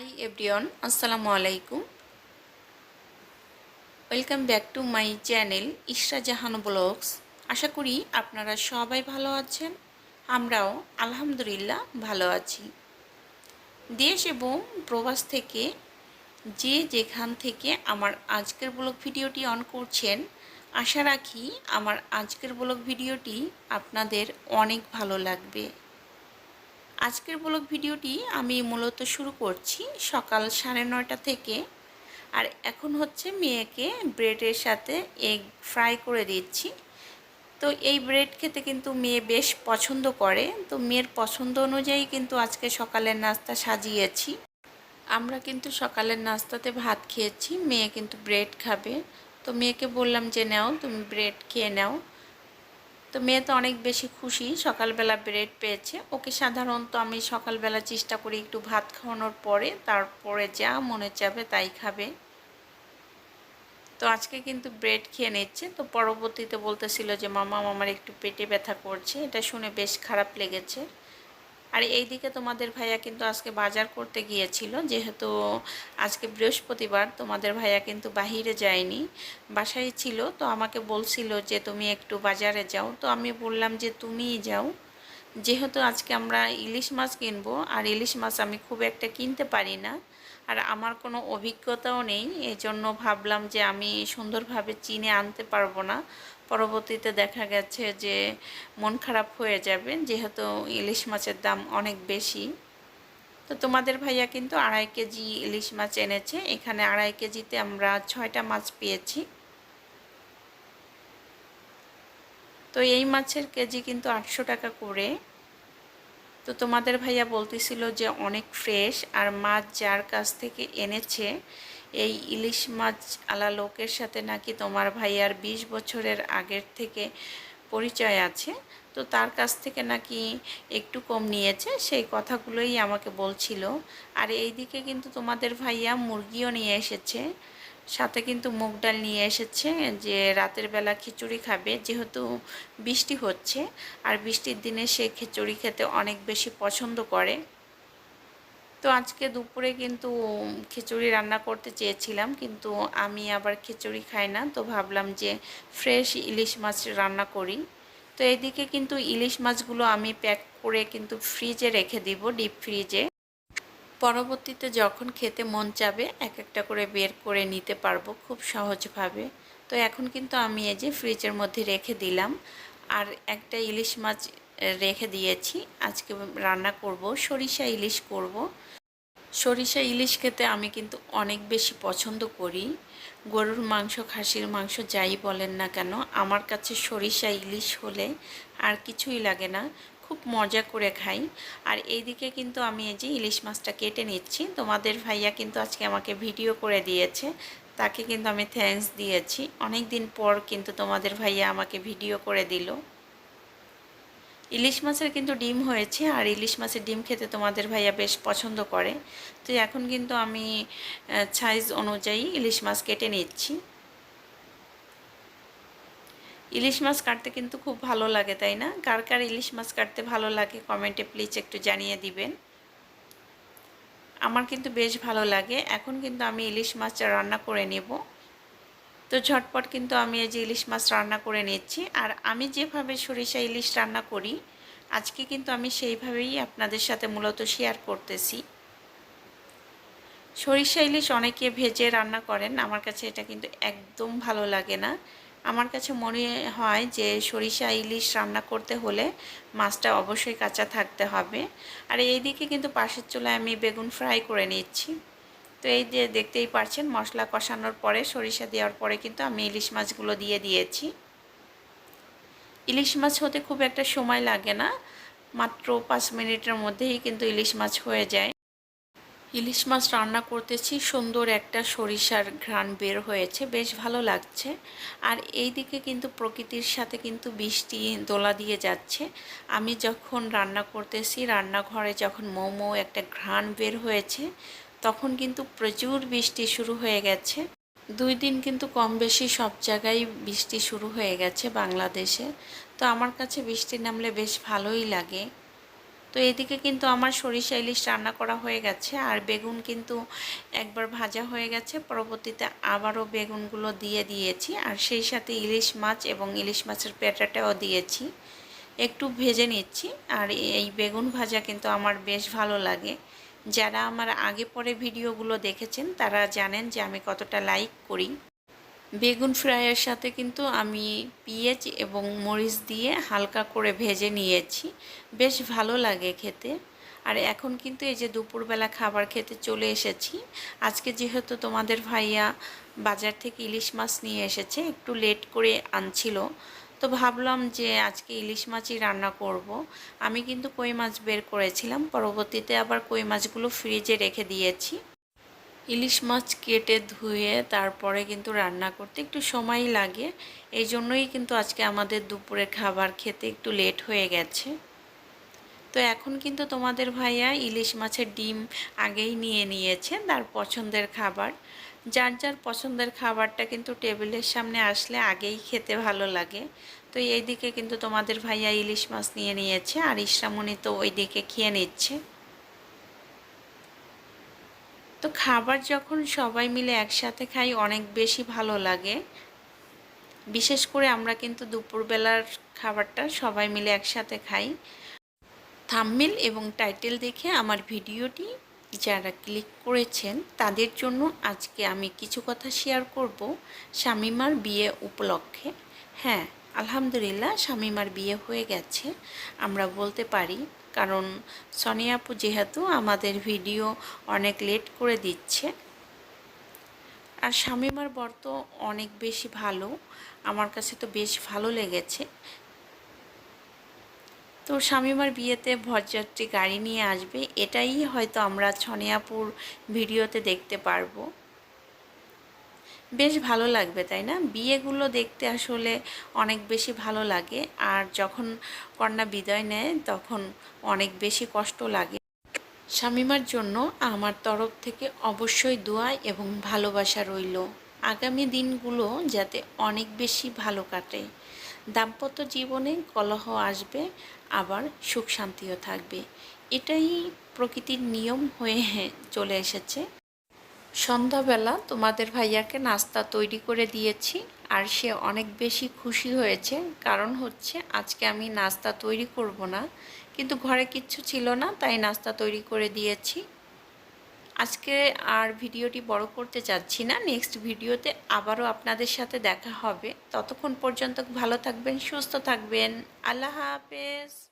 High everyone আসসালামু আলাইকুম welcome back to my channel Ishra Jahan vlogs আশা করি আপনারা সবাই ভালো আছেন, আমরাও আলহামদুলিল্লাহ ভালো আছি। দেশ এবং প্রবাস থেকে যে যেখান থেকে আমার আজকের ব্লগ ভিডিওটি অন করছেন, আশা রাখি আমার আজকের ব্লগ ভিডিওটি আপনাদের অনেক ভালো লাগবে। আজকের ব্লগ ভিডিওটি আমি মূলত শুরু করছি সকাল সাড়ে নয়টা থেকে। আর এখন হচ্ছে মেয়েকে ব্রেডের সাথে এগ ফ্রাই করে দিচ্ছি। তো এই ব্রেড খেতে কিন্তু মেয়ে বেশ পছন্দ করে। তো মেয়ের পছন্দ অনুযায়ী কিন্তু আজকে সকালের নাস্তা সাজিয়েছি। আমরা কিন্তু সকালের নাস্তাতে ভাত খেয়েছি, মেয়ে কিন্তু ব্রেড খাবে। তো মেয়েকে বললাম যে, নাও, তুমি ব্রেড খেয়ে নাও। তো মেয়ে তো অনেক বেশি খুশি, সকালবেলা ব্রেড পেয়েছে। ওকে সাধারণত আমি সকালবেলা চেষ্টা করি একটু ভাত খাওয়ানোর পরে, তারপরে যা মনে চাবে তাই খাবে। তো আজকে কিন্তু ব্রেড খেয়ে নিচ্ছে। তো পরবর্তীতে বলতেছিল যে, মামা, আমার একটু পেটে ব্যথা করছে। এটা শুনে বেশ খারাপ লেগেছে। আর এইদিকে তোমাদের ভাইয়া কিন্তু আজকে বাজার করতে গিয়েছিল, যেহেতু আজকে বৃহস্পতিবার, তোমাদের ভাইয়া কিন্তু বাহিরে যায়নি, বাসায় ছিল, তো আমাকে বলছিল যে তুমি একটু বাজারে যাও, তো আমি বললাম যে তুমিই যাও। যেহেতু আজকে আমরা ইলিশ মাছ কিনবো, আর ইলিশ মাছ আমি খুব একটা কিনতে পারি না, আর আমার কোনো অভিজ্ঞতাও নেই, এজন্য ভাবলাম যে আমি সুন্দরভাবে চিনে আনতে পারব না পরবর্তীতে দেখা গেছে যে মন খারাপ হয়ে যাবে, যেহেতু ইলিশ মাছের দাম অনেক বেশি। তো তোমাদের ভাইয়া কিন্তু আড়াই কেজি ইলিশ মাছ এনেছে। এখানে আড়াই কেজিতে আমরা ছয়টা মাছ পেয়েছি। তো এই মাছের কেজি কিন্তু আটশো টাকা করে। তো তোমাদের ভাইয়া বলতেছিল যে অনেক ফ্রেশ, আর মাছ যার কাছ থেকে এনেছে এই ইলিশ মাছ আলা লোকের সাথে নাকি তোমার ভাইয়ার ২০ বছরের আগের থেকে পরিচয় আছে? তো তার কাছ থেকে নাকি একটু কম নিয়েছে, সেই কথাগুলোই আমাকে বলছিল। আর এই দিকে কিন্তু তোমাদের ভাইয়া মুরগিও নিয়ে এসেছে। সাথে কিন্তু মুগ ডাল নিয়ে এসেছে যে রাতের বেলা খিচুড়ি খাবে, যেহেতু বৃষ্টি হচ্ছে। আর বৃষ্টির দিনে সে খিচুড়ি খেতে অনেক বেশি পছন্দ করে। তো আজকে দুপুরে কিন্তু খিচুড়ি রান্না করতে চেয়েছিলাম, কিন্তু আমি আবার খিচুড়ি খাই না, তো ভাবলাম যে ফ্রেশ ইলিশ মাছ রান্না করি। তো এদিকে কিন্তু ইলিশ মাছগুলো আমি প্যাক করে কিন্তু ফ্রিজে রেখে দিব, ডিপ ফ্রিজে। পরবর্তীতে যখন খেতে মন চাবে, এক একটা করে বের করে নিতে পারব খুব সহজভাবে। তো এখন কিন্তু আমি এই যে ফ্রিজের মধ্যে রেখে দিলাম। আর একটা ইলিশ মাছ রেখে দিয়েছি। আজকে রান্না করব, সরিষা ইলিশ করব। সরিষা ইলিশ খেতে আমি কিন্তু অনেক বেশি পছন্দ করি। গরুর মাংস, খাসির মাংস যাই বলেন না কেন, আমার কাছে সরিষা ইলিশ হলে আর কিছুই লাগে না। খুব মজা করে খাই। আর এইদিকে কিন্তু আমি এই যে ইলিশ মাছটা কেটে নিচ্ছি। তোমাদের ভাইয়া কিন্তু আজকে আমাকে ভিডিও করে দিয়েছে। তাকে কিন্তু আমি থ্যাঙ্কস দিয়েছি। অনেক দিন পর কিন্তু তোমাদের ভাইয়া আমাকে ভিডিও করে দিল। ইলিশ মাছের কিন্তু ডিম হয়েছে, আর ইলিশ মাছের ডিম খেতে তোমাদের ভাইয়া বেশ পছন্দ করে। তো এখন কিন্তু আমি সাইজ অনুযায়ী ইলিশ মাছ কেটে নিচ্ছি। ইলিশ মাছ কাটতে কিন্তু খুব ভালো লাগে, তাই না? কার কার ইলিশ মাছ কাটতে ভালো লাগে কমেন্টে প্লিজ একটু জানিয়ে দিবেন। আমার কিন্তু বেশ ভালো লাগে। এখন কিন্তু আমি ইলিশ মাছটা রান্না করে নেব। তো ঝটপট কিন্তু আমি এই যে ইলিশ মাছ রান্না করে নিচ্ছি। আর আমি যেভাবে সরিষা ইলিশ রান্না করি, আজকে কিন্তু আমি সেইভাবেই আপনাদের সাথে মূলত শেয়ার করতেছি। সরিষা ইলিশ অনেকে ভেজে রান্না করেন, আমার কাছে এটা কিন্তু একদম ভালো লাগে না। আমার কাছে মনে হয় যে সরিষা ইলিশ রান্না করতে হলে মাছটা অবশ্যই কাঁচা থাকতে হবে। আর এই দিকে কিন্তু পাশের চুলায় আমি বেগুন ফ্রাই করে নিচ্ছি। তো এই যে দেখতেই পারছেন, মশলা কষানোর পরে সরিষা দেওয়ার পরে কিন্তু আমি ইলিশ মাছগুলো দিয়ে দিয়েছি। ইলিশ মাছ হতে খুব একটা সময় লাগে না, মাত্র পাঁচ মিনিটের মধ্যেই কিন্তু ইলিশ মাছ হয়ে যায়। ইলিশ মাছ রান্না করতেছি, সুন্দর একটা সরিষার ঘ্রাণ বের হয়েছে, বেশ ভালো লাগছে। আর এই দিকে কিন্তু প্রকৃতির সাথে কিন্তু বৃষ্টি দোলা দিয়ে যাচ্ছে। আমি যখন রান্না করতেছি, রান্নাঘরে যখন মোমো একটা ঘ্রাণ বের হয়েছে তখন কিন্তু প্রচুর বৃষ্টি শুরু হয়ে গেছে। দুই দিন কিন্তু কম বেশি সব জায়গায় বৃষ্টি শুরু হয়ে গেছে বাংলাদেশে। তো আমার কাছে বৃষ্টি নামলে বেশ ভালোই লাগে। তো এদিকে কিন্তু আমার সরিষা ইলিশ রান্না করা হয়ে গেছে, আর বেগুন কিন্তু একবার ভাজা হয়ে গেছে। পরবর্তীতে আবারও বেগুনগুলো দিয়ে দিয়েছি, আর সেই সাথে ইলিশ মাছ এবং ইলিশ মাছের পেটাটাও দিয়েছি। একটু ভেজে নিচ্ছি, আর এই বেগুন ভাজা কিন্তু আমার বেশ ভালো লাগে। যারা আমার আগে পরে ভিডিওগুলো দেখেছেন, তারা জানেন যে আমি কতটা লাইক করি। বেগুন ফ্রাইয়ের সাথে কিন্তু আমি পেঁয়াজ এবং মরিচ দিয়ে হালকা করে ভেজে নিয়েছি। বেশ ভালো লাগে খেতে। আর এখন কিন্তু এই যে দুপুরবেলা খাবার খেতে চলে এসেছি। আজকে যেহেতু তোমাদের ভাইয়া বাজার থেকে ইলিশ মাছ নিয়ে এসেছে, একটু লেট করে আনছিল। তো ভাবলাম যে আজকে ইলিশ মাছই রান্না করব। আমি কিন্তু কই মাছ বের করেছিলাম, পরবর্তীতে আবার কই মাছগুলো ফ্রিজে রেখে দিয়েছি। ইলিশ মাছ কেটে ধুয়ে তারপরে কিন্তু রান্না করতে একটু সময় লাগে এই জন্যই কিন্তু আজকে আমাদের দুপুরে খাবার খেতে একটু লেট হয়ে গেছে। তো এখন কিন্তু তোমাদের ভাইয়া ইলিশ মাছের ডিম আগেই নিয়ে নিয়েছে, তার পছন্দের খাবার। যার যার পছন্দের খাবারটা কিন্তু টেবিলের সামনে আসলে আগেই খেতে ভালো লাগে। তো এই দিকে কিন্তু তোমাদের ভাইয়া ইলিশ মাছ নিয়ে নিয়েছে আর ইসরামণি তো ওই দিকে খেয়ে নিচ্ছে। তো খাবার যখন সবাই মিলে একসাথে খাই অনেক বেশি ভালো লাগে। বিশেষ করে আমরা কিন্তু দুপুরবেলার খাবারটা সবাই মিলে একসাথে খাই। থাম্মিল এবং টাইটেল দেখে আমার ভিডিওটি যারা ক্লিক করেছেন, তাদের জন্য আজকে আমি কিছু কথা শেয়ার করব। শামিমার বিয়ে উপলক্ষে। হ্যাঁ আলহামদুলিল্লাহ শামিমার বিয়ে হয়ে গেছে। আমরা বলতে পারি, কারণ সনিয়াপু যেহেতু আমাদের ভিডিও অনেক লেট করে দিচ্ছে। আর শামিমার বর তো অনেক বেশি ভালো। আমার কাছে তো বেশ ভালো লেগেছে। তো স্বামীমার বিয়েতে ভরযাত্রী গাড়ি নিয়ে আসবে, এটাই হয়তো আমরা ছনিয়াপুর ভিডিওতে দেখতে পারব। বেশ ভালো লাগবে, তাই না? বিয়েগুলো দেখতে আসলে অনেক বেশি ভালো লাগে, আর যখন কন্যা বিদায় নেয়, তখন অনেক বেশি কষ্ট লাগে। স্বামীমার জন্য আমার তরফ থেকে অবশ্যই দোয়া এবং ভালোবাসা রইল। আগামী দিনগুলো যাতে অনেক বেশি ভালো কাটে। দাম্পত্য জীবনে কলহ আসবে, আবার সুখ শান্তিও থাকবে। এটাই প্রকৃতির নিয়ম হয়ে চলে এসেছে। সন্ধ্যাবেলা তোমাদের ভাইয়াকে নাস্তা তৈরি করে দিয়েছি, আর সে অনেক বেশি খুশি হয়েছে। কারণ হচ্ছে, আজকে আমি নাস্তা তৈরি করব না। কিন্তু ঘরে কিচ্ছু ছিল না, তাই নাস্তা তৈরি করে দিয়েছি। আজকে আর ভিডিওটি বড় করতে চাচ্ছি না। নেক্সট ভিডিওতে আবারও আপনাদের সাথে দেখা হবে। ততক্ষণ পর্যন্ত ভালো থাকবেন, সুস্থ থাকবেন। আল্লাহ হাফেজ।